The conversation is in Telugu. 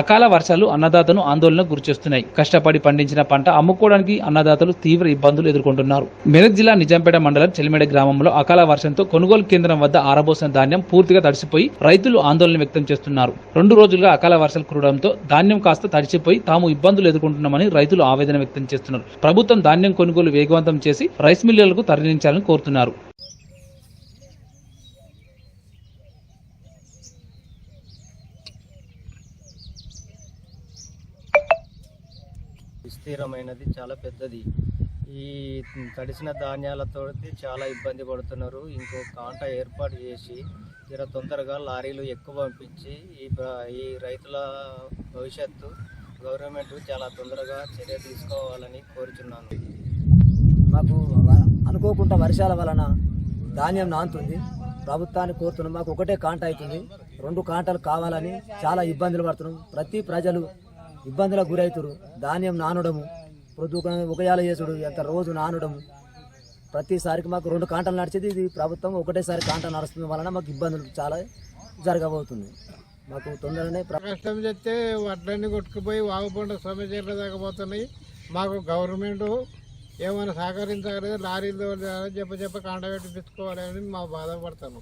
అకాల వర్షాలు అన్నదాతను ఆందోళనకు గురిచేస్తున్నాయి. కష్టపడి పండించిన పంట అమ్ముకోవడానికి అన్నదాతలు తీవ్ర ఇబ్బందులు ఎదుర్కొంటున్నారు. మెదక్ జిల్లా నిజాంపేట మండలం చెలిమేడ గ్రామంలో అకాల వర్షంతో కొనుగోలు కేంద్రం వద్ద ఆరబోసిన ధాన్యం పూర్తిగా తడిసిపోయి రైతులు ఆందోళన వ్యక్తం చేస్తున్నారు. రెండు రోజులుగా అకాల వర్షాలు కురవడంతో ధాన్యం కాస్త తడిసిపోయి తాము ఇబ్బందులు ఎదుర్కొంటున్నామని రైతులు ఆవేదన వ్యక్తం చేస్తున్నారు. ప్రభుత్వం ధాన్యం కొనుగోలు వేగవంతం చేసి రైస్ మిల్లులకు తరలించాలని కోరుతున్నారు. విస్తీర్ణమైనది చాలా పెద్దది. ఈ తడిసిన ధాన్యాలతో చాలా ఇబ్బంది పడుతున్నారు. ఇంకో కాంట ఏర్పాటు చేసి జర తొందరగా లారీలు ఎక్కువ పంపించి ఈ ఈ రైతుల భవిష్యత్తు గవర్నమెంట్ చాలా తొందరగా చర్య తీసుకోవాలని కోరుచున్నాను. మాకు అనుకోకుండా వర్షాల వలన ధాన్యం నాంతుంది. ప్రభుత్వాన్ని కోరుతున్నాం. మాకు ఒకటే కాంట అవుతుంది. రెండు కాంటలు కావాలని చాలా ఇబ్బందులు పడుతున్నాం. ప్రతి ప్రజలు ఇబ్బందులకు గురవుతారు ధాన్యం నానడము పొద్దుక ఉదయాల చేసుడు ఎంత రోజు నానడము. ప్రతిసారికి మాకు రెండు కాంటలు నడిచేది ఇది ప్రభుత్వం ఒకటేసారి కాంట నడుస్తుంది వలన మాకు ఇబ్బందులు చాలా జరగబోతుంది. మాకు తొందరనే ప్రకాష్టం కష్టం వడ్లన్నీ కొట్టుకుపోయి వాగుపంట సమస్యలు తగ్గబోతున్నాయి మాకు గవర్నమెంట్ ఏమైనా సహకరించగలిగితే లారీలు చెప్ప చెప్ప కాంట పెట్టి తెచ్చుకోవాలని మా బాధపడతాను